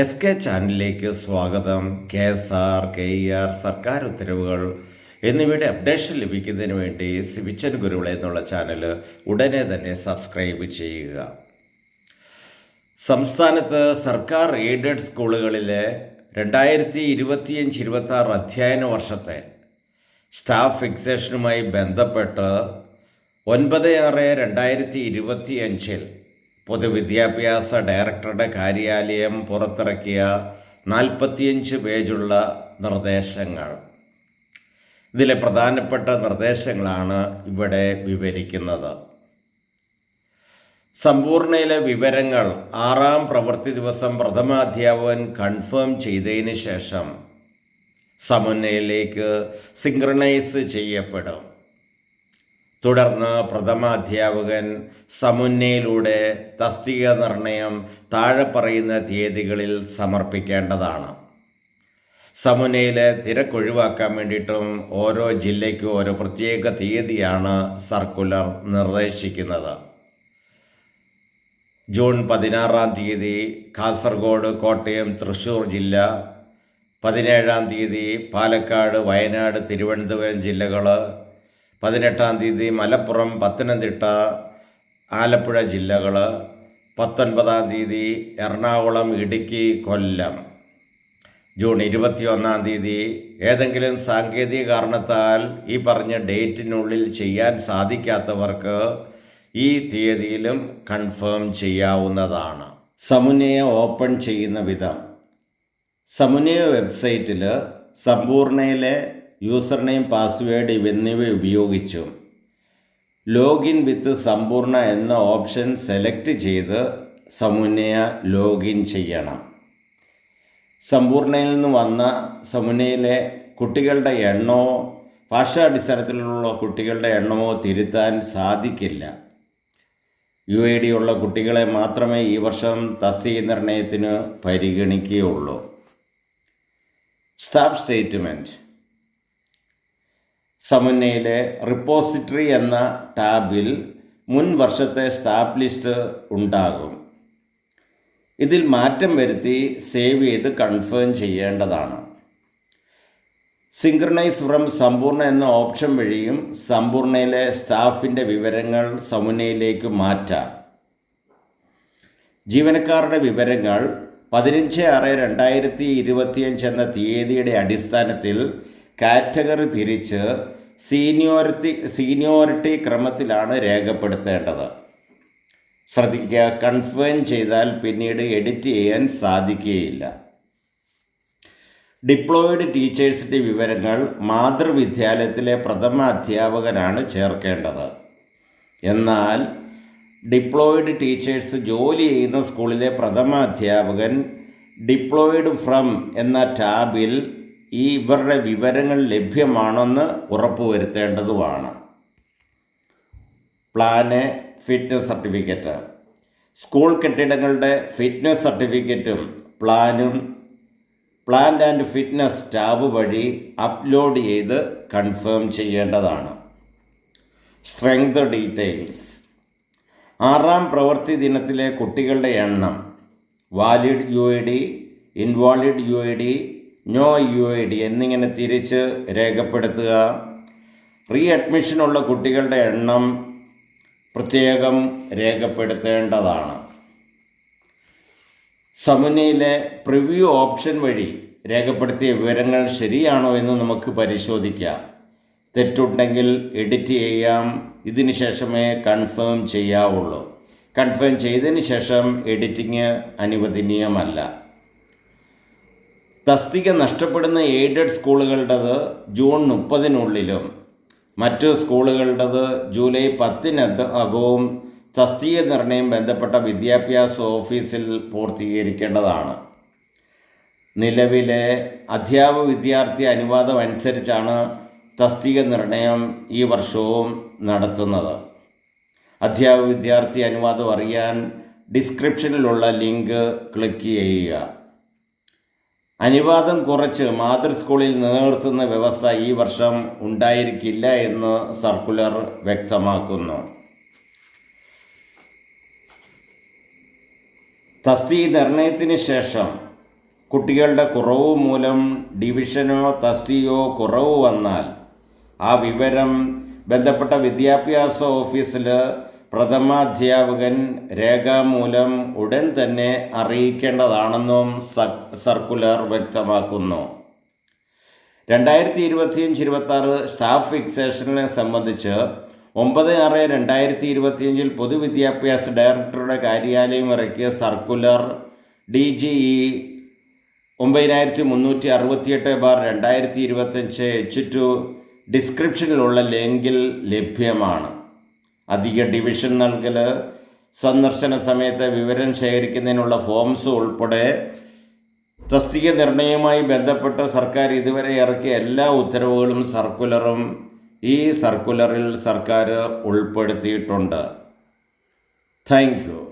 S K ചാനലിലേക്ക് സ്വാഗതം. K S R K E R സർക്കാർ ഉത്തരവുകൾ എന്നിവയുടെ അപ്ഡേഷൻ ലഭിക്കുന്നതിന് വേണ്ടി സിവിച്ചൻ ഗുരുവിള എന്നുള്ള ചാനൽ ഉടനെ തന്നെ സബ്സ്ക്രൈബ് ചെയ്യുക. സംസ്ഥാനത്ത് സർക്കാർ എയ്ഡഡ് സ്കൂളുകളിലെ രണ്ടായിരത്തി ഇരുപത്തിയഞ്ച് ഇരുപത്തി ആറ് അധ്യയന വർഷത്തെ സ്റ്റാഫ് ഫിക്സേഷനുമായി ബന്ധപ്പെട്ട് ഒൻപത് ആറ് രണ്ടായിരത്തി ഇരുപത്തി അഞ്ചിൽ പൊതുവിദ്യാഭ്യാസ ഡയറക്ടറുടെ കാര്യാലയം പുറത്തിറക്കിയ നാൽപ്പത്തിയഞ്ച് പേജുള്ള നിർദ്ദേശങ്ങൾ. ഇതിലെ പ്രധാനപ്പെട്ട നിർദ്ദേശങ്ങളാണ് ഇവിടെ വിവരിക്കുന്നത്. സമ്പൂർണയിലെ വിവരങ്ങൾ ആറാം പ്രവൃത്തി ദിവസം പ്രഥമാധ്യാപകൻ കൺഫേം ചെയ്തതിന് ശേഷം സമന്വയയിലേക്ക് സിങ്ക്രണൈസ് ചെയ്യപ്പെടും. തുടർന്ന് പ്രഥമ അധ്യാപകൻ സമുന്നയിലൂടെ തസ്തിക നിർണയം താഴെ പറയുന്ന തീയതികളിൽ സമർപ്പിക്കേണ്ടതാണ്. സമുന്നയിലെ തിരക്കൊഴിവാക്കാൻ വേണ്ടിയിട്ടും ഓരോ ജില്ലയ്ക്കും ഓരോ പ്രത്യേക തീയതിയാണ് സർക്കുലർ നിർദ്ദേശിക്കുന്നത്. ജൂൺ പതിനാറാം തീയതി കാസർഗോഡ് കോട്ടയം തൃശൂർ ജില്ല. പതിനേഴാം തീയതി പാലക്കാട് വയനാട് തിരുവനന്തപുരം ജില്ലകൾ പതിനെട്ടാം തീയതി മലപ്പുറം പത്തനംതിട്ട ആലപ്പുഴ ജില്ലകൾ പത്തൊൻപതാം തീയതി എറണാകുളം ഇടുക്കി കൊല്ലം. ജൂൺ ഇരുപത്തിയൊന്നാം തീയതി ഏതെങ്കിലും സാങ്കേതിക കാരണത്താൽ ഈ പറഞ്ഞ ഡേറ്റിനുള്ളിൽ ചെയ്യാൻ സാധിക്കാത്തവർക്ക് ഈ തീയതിയിലും കൺഫേം ചെയ്യാവുന്നതാണ്. സമുന്നയ ഓപ്പൺ ചെയ്യുന്ന വിധം. സമുന്നയ വെബ്സൈറ്റിൽ സമ്പൂർണയിലെ യൂസർ നെയിം പാസ്വേഡ് എന്നിവ ഉപയോഗിച്ചു. ലോഗിൻ വിത്ത് സമ്പൂർണ എന്ന ഓപ്ഷൻ സെലക്ട് ചെയ്ത് സമുന്നയ ലോഗിൻ ചെയ്യണം. സമ്പൂർണയിൽ നിന്ന് വന്ന സമുന്നയിലെ കുട്ടികളുടെ എണ്ണമോ ഭാഷാടിസ്ഥാനത്തിലുള്ള കുട്ടികളുടെ എണ്ണമോ തിരുത്താൻ സാധിക്കില്ല. യു ഐ ഡി ഉള്ള കുട്ടികളെ മാത്രമേ ഈ വർഷം തസ്തിക നിർണയത്തിന് പരിഗണിക്കുകയുള്ളൂ. സ്റ്റാഫ് സ്റ്റേറ്റ്മെന്റ് സമുന്നയിലെ റിപ്പോസിറ്ററി എന്ന ടാബിൽ മുൻ വർഷത്തെ സ്റ്റാഫ് ലിസ്റ്റ് ഉണ്ടാകും. ഇതിൽ മാറ്റം വരുത്തി സേവ് ചെയ്ത് കൺഫേം ചെയ്യേണ്ടതാണ്. സിങ്ക്രണൈസ് ഫ്രം സമ്പൂർണ എന്ന ഓപ്ഷൻ വഴിയും സമ്പൂർണയിലെ സ്റ്റാഫിന്റെ വിവരങ്ങൾ സമുന്നയിലേക്ക് മാറ്റാം. ജീവനക്കാരുടെ വിവരങ്ങൾ പതിനഞ്ച് ആറ് രണ്ടായിരത്തി ഇരുപത്തിയഞ്ച് എന്ന തീയതിയുടെ അടിസ്ഥാനത്തിൽ കാറ്റഗറി തിരിച്ച് സീനിയോറിറ്റി സീനിയോറിറ്റി ക്രമത്തിലാണ് രേഖപ്പെടുത്തേണ്ടത്. ശ്രദ്ധിക്കുക കൺഫേം ചെയ്താൽ പിന്നീട് എഡിറ്റ് ചെയ്യാൻ സാധിക്കുകയില്ല. ഡിപ്ലോയിഡ് ടീച്ചേഴ്സിന്റെ വിവരങ്ങൾ മാതൃവിദ്യാലയത്തിലെ പ്രഥമ അധ്യാപകനാണ് ചേർക്കേണ്ടത്. എന്നാൽ ഡിപ്ലോയിഡ് ടീച്ചേഴ്സ് ജോലി ചെയ്യുന്ന സ്കൂളിലെ പ്രഥമ അധ്യാപകൻ ഡിപ്ലോയിഡ് ഫ്രം എന്ന ടാബിൽ ഈ ഇവരുടെ വിവരങ്ങൾ ലഭ്യമാണെന്ന് ഉറപ്പുവരുത്തേണ്ടതുമാണ്. Plan fitness certificate. സ്കൂൾ കെട്ടിടങ്ങളുടെ ഫിറ്റ്നസ് സർട്ടിഫിക്കറ്റും പ്ലാനും പ്ലാൻ ആൻഡ് ഫിറ്റ്നസ് ടാബ് വഴി അപ്ലോഡ് ചെയ്ത് കൺഫേം ചെയ്യേണ്ടതാണ്. Strength details. ആറാം പ്രവൃത്തി ദിനത്തിലെ കുട്ടികളുടെ എണ്ണം. Valid U I D invalid U I D no U I D എന്നിങ്ങനെ തിരിച്ച് രേഖപ്പെടുത്തുക. റീ അഡ്മിഷനുള്ള കുട്ടികളുടെ എണ്ണം പ്രത്യേകം രേഖപ്പെടുത്തേണ്ടതാണ്. സമുനയിലെ പ്രിവ്യൂ ഓപ്ഷൻ വഴി രേഖപ്പെടുത്തിയ വിവരങ്ങൾ ശരിയാണോ എന്ന് നമുക്ക് പരിശോധിക്കാം. തെറ്റുണ്ടെങ്കിൽ എഡിറ്റ് ചെയ്യാം. ഇതിന് ശേഷമേ കൺഫേം ചെയ്യാവുള്ളൂ. കൺഫേം ചെയ്തതിന് ശേഷം എഡിറ്റിംഗ് അനുവദനീയമല്ല. തസ്തിക നഷ്ടപ്പെടുന്ന എയ്ഡഡ് സ്കൂളുകളുടേത് ജൂൺ മുപ്പതിനുള്ളിലും മറ്റു സ്കൂളുകളുടേത് ജൂലൈ പത്തിനകവും തസ്തിക നിർണയം ബന്ധപ്പെട്ട വിദ്യാഭ്യാസ ഓഫീസിൽ പൂർത്തീകരിക്കേണ്ടതാണ്. നിലവിലെ അധ്യാപക വിദ്യാർത്ഥി അനുവാദം അനുസരിച്ചാണ് തസ്തിക നിർണയം ഈ വർഷവും നടത്തുന്നത്. അധ്യാപക വിദ്യാർത്ഥി അനുവാദം അറിയാൻ ഡിസ്ക്രിപ്ഷനിലുള്ള ലിങ്ക് ക്ലിക്ക് ചെയ്യുക. അനുവാദം കുറച്ച് മാതൃ സ്കൂളിൽ നിലനിർത്തുന്ന വ്യവസ്ഥ ഈ വർഷം ഉണ്ടായിരിക്കില്ല എന്ന് സർക്കുലർ വ്യക്തമാക്കുന്നു. തസ്തി നിർണയത്തിന് ശേഷം കുട്ടികളുടെ കുറവ് മൂലം ഡിവിഷനോ തസ്തിയോ കുറവ് വന്നാൽ ആ വിവരം ബന്ധപ്പെട്ട വിദ്യാഭ്യാസ ഓഫീസിൽ പ്രഥമാധ്യാപകൻ രേഖാമൂലം ഉടൻ തന്നെ അറിയിക്കേണ്ടതാണെന്നും സർക്കുലർ വ്യക്തമാക്കുന്നു. രണ്ടായിരത്തി ഇരുപത്തിയഞ്ച് ഇരുപത്തി ആറ് സ്റ്റാഫ് ഫിക്സേഷനെ സംബന്ധിച്ച് ഒമ്പത് ആറ് രണ്ടായിരത്തി ഇരുപത്തിയഞ്ചിൽ പൊതുവിദ്യാഭ്യാസ ഡയറക്ടറുടെ കാര്യാലയം ഇറക്കിയ സർക്കുലർ ഡി ജി ഇ ഒമ്പതിനായിരത്തി മുന്നൂറ്റി അറുപത്തിയെട്ട് ബാർ രണ്ടായിരത്തി ഇരുപത്തഞ്ച് എച്ച് ടു ഡിസ്ക്രിപ്ഷനിലുള്ള ലിങ്കിൽ ലഭ്യമാണ്. അധിക ഡിവിഷൻ നൽകൽ സന്ദർശന സമയത്ത് വിവരം ശേഖരിക്കുന്നതിനുള്ള ഫോംസ് ഉൾപ്പെടെ തസ്തിക നിർണയവുമായി ബന്ധപ്പെട്ട് സർക്കാർ ഇതുവരെ ഇറക്കിയ എല്ലാ ഉത്തരവുകളും സർക്കുലറും ഈ സർക്കുലറിൽ സർക്കാർ ഉൾപ്പെടുത്തിയിട്ടുണ്ട്. Thank you